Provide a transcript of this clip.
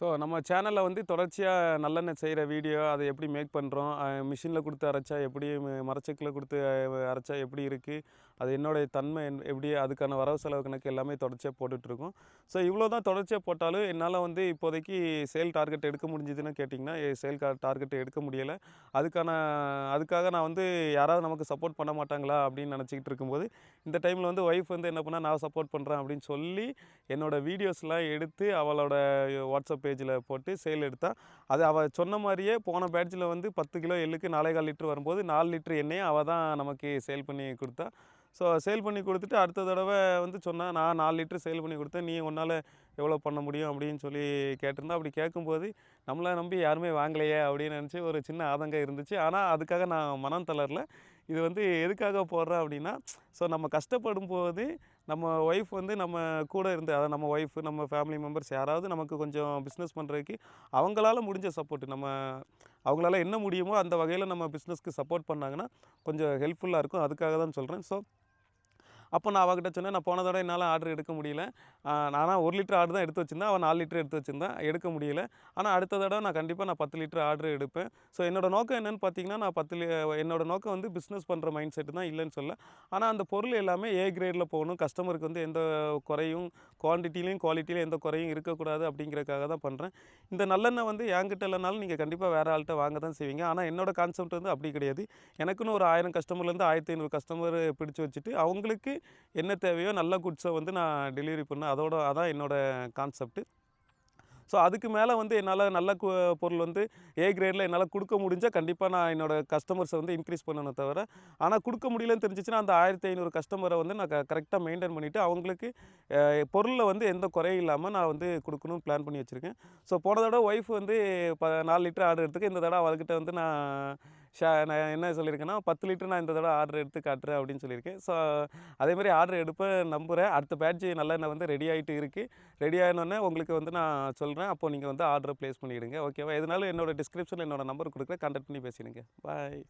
So நம்ம சேனலில் வந்து தொடர்ச்சியாக நல்லெண்ணெய் செய்கிற வீடியோ அதை எப்படி மேக் பண்ணுறோம் மிஷினில் கொடுத்து அரைச்சா எப்படி மரச்சக்கில் கொடுத்து அரைச்சா எப்படி இருக்குது அது என்னோடைய தன்மை என்- எப்படி அதுக்கான வரவு செலவு கணக்கு எல்லாமே தொடர்ச்சியாக போட்டுட்ருக்கோம். ஸோ இவ்வளோ தான் தொடர்ச்சியாக போட்டாலும் என்னால் வந்து இப்போதைக்கு சேல் டார்கெட் எடுக்க முடிஞ்சுதுன்னு கேட்டிங்கன்னா சேல் டார்கெட் எடுக்க முடியலை. அதுக்கான அதுக்காக நான் வந்து யாராவது நமக்கு சப்போர்ட் பண்ண மாட்டாங்களா அப்படின்னு நினச்சிக்கிட்டு இருக்கும்போது இந்த டைமில் வந்து ஒய்ஃப் வந்து என்ன பண்ணால் நான் சப்போர்ட் பண்ணுறேன் அப்படின்னு சொல்லி என்னோடய வீடியோஸ்லாம் எடுத்து அவளோட வாட்ஸ்அப் பேஜில் போட்டு சேல் எடுத்தால் அது அவள் சொன்ன மாதிரியே போன பேட்சில் வந்து பத்து கிலோ எள்ளுக்கு நாலே கால் லிட்டர் வரும்போது நாலு லிட்டர் எண்ணெயை அவள் தான் நமக்கு சேல் பண்ணி கொடுத்தா. ஸோ சேல் பண்ணி கொடுத்துட்டு அடுத்த தடவை வந்து சொன்னால் நான் நாலு லிட்டர் சேல் பண்ணி கொடுத்தேன். நீ உன்னால் எவ்வளோ பண்ண முடியும்? அப்படின்னு சொல்லி கேட்டிருந்தா அப்படி கேட்கும்போது நம்மளை நம்பி யாருமே வாங்கலையே அப்படின்னு நினச்சி ஒரு சின்ன ஆதங்கம் இருந்துச்சு. ஆனால் அதுக்காக நான் மனம் தளரல. இது வந்து எதுக்காக போடுறேன் அப்படின்னா ஸோ நம்ம கஷ்டப்படும் போது நம்ம ஒய்ஃப் வந்து நம்ம கூட இருந்து அதாவது நம்ம ஒய்ஃபு நம்ம ஃபேமிலி மெம்பர்ஸ் யாராவது நமக்கு கொஞ்சம் பிஸ்னஸ் பண்ணுறதுக்கு அவங்களால முடிஞ்ச சப்போர்ட் நம்ம அவங்களால என்ன முடியுமோ அந்த வகையில் நம்ம பிஸ்னஸ்க்கு சப்போர்ட் பண்ணாங்கன்னா கொஞ்சம் ஹெல்ப்ஃபுல்லாக இருக்கும். அதுக்காக தான் சொல்கிறேன் ஸோ அப்போ நான் அவகிட்ட சொன்னேன் நான் போன தடவை என்னால் ஆர்டர் எடுக்க முடியல. நானாக ஒரு லிட்டர் ஆர்டர் தான் எடுத்து வச்சிருந்தேன். அவன் நாலு லிட்டர் எடுத்து வச்சிருந்தேன். எடுக்க முடியல. ஆனால் அடுத்த தடவை நான் கண்டிப்பாக நான் பத்து லிட்டர் ஆர்டர் எடுப்பேன். ஸோ என்னோட நோக்கம் என்னன்னு பார்த்தீங்கன்னா நான் பத்து லி என்னோட நோக்கம் வந்து பிஸ்னஸ் பண்ணுற மைண்ட் செட்டு தான் இல்லைன்னு சொல்ல. ஆனால் அந்த பொருள் எல்லாமே ஏ கிரேடில் போகணும். கஸ்டமருக்கு வந்து எந்த குறையும் குவான்டிட்டிலையும் குவாலிட்டிலையும் எந்த குறையும் இருக்கக்கூடாது அப்படிங்கிறதுக்காக தான் பண்ணுறேன் இந்த நல்லெண்ணெய் வந்து என்கிட்ட இல்லைனாலும் நீங்கள் கண்டிப்பாக வேறு ஆள்கிட்ட வாங்க தான் செய்வீங்க. ஆனால் என்னோட கான்செப்ட் வந்து அப்படி கிடையாது. எனக்குன்னு ஒரு ஆயிரம் கஸ்டமர்லேருந்து ஆயிரத்தி ஐநூறு கஸ்டமர் பிடிச்சி வச்சுட்டு அவங்களுக்கு என்ன தேவையோ நல்ல குட்ஸை வந்து நான் டெலிவரி பண்ணேன் அதோட அதான் என்னோடய கான்செப்ட் ஸோ அதுக்கு மேலே வந்து என்னால் நல்ல கு பொருள் வந்து ஏ கிரேடில் என்னால் கொடுக்க முடிஞ்சால் கண்டிப்பாக நான் என்னோட கஸ்டமர்ஸை வந்து இன்க்ரீஸ் பண்ணணும் தவிர ஆனால் கொடுக்க முடியலன்னு தெரிஞ்சிச்சுன்னா அந்த ஆயிரத்தி ஐநூறு கஸ்டமரை வந்து நான் கரெக்டாக மெயின்டைன் பண்ணிவிட்டு அவங்களுக்கு பொருளில் வந்து எந்த குறையும் இல்லாமல் நான் வந்து கொடுக்கணும்னு பிளான் பண்ணி வச்சுருக்கேன். ஸோ போன தடவை ஒய்ஃப் வந்து ப நாலு லிட்டர் ஆர்டர் எடுத்துக்க இந்த தடவை அவர்கிட்ட வந்து நான் ஷா நான் என்ன சொல்லியிருக்கேன்னா பத்து லிட்டர் நான் இந்த தடவை ஆர்டர் எடுத்து காட்டுறேன் அப்படின்னு சொல்லியிருக்கேன். ஸோ அதே மாதிரி ஆர்டர் எடுப்பேன் நம்புகிறேன் அடுத்த பேட்ச் நல்லெண்ணெய் வந்து ரெடி ஆகிட்டு இருக்குது ரெடி ஆகினோடனே உங்களுக்கு வந்து நான் சொல்கிறேன் அப்போது நீங்கள் வந்து ஆர்டர் ப்ளேஸ் பண்ணிவிடுங்க ஓகேவா? எதுனாலும் என்னோட டிஸ்கிரிப்ஷனில் என்னோடய நம்பர் கொடுக்குறேன். கான்டாக்ட் பண்ணி பேசிடுங்க. பாய்.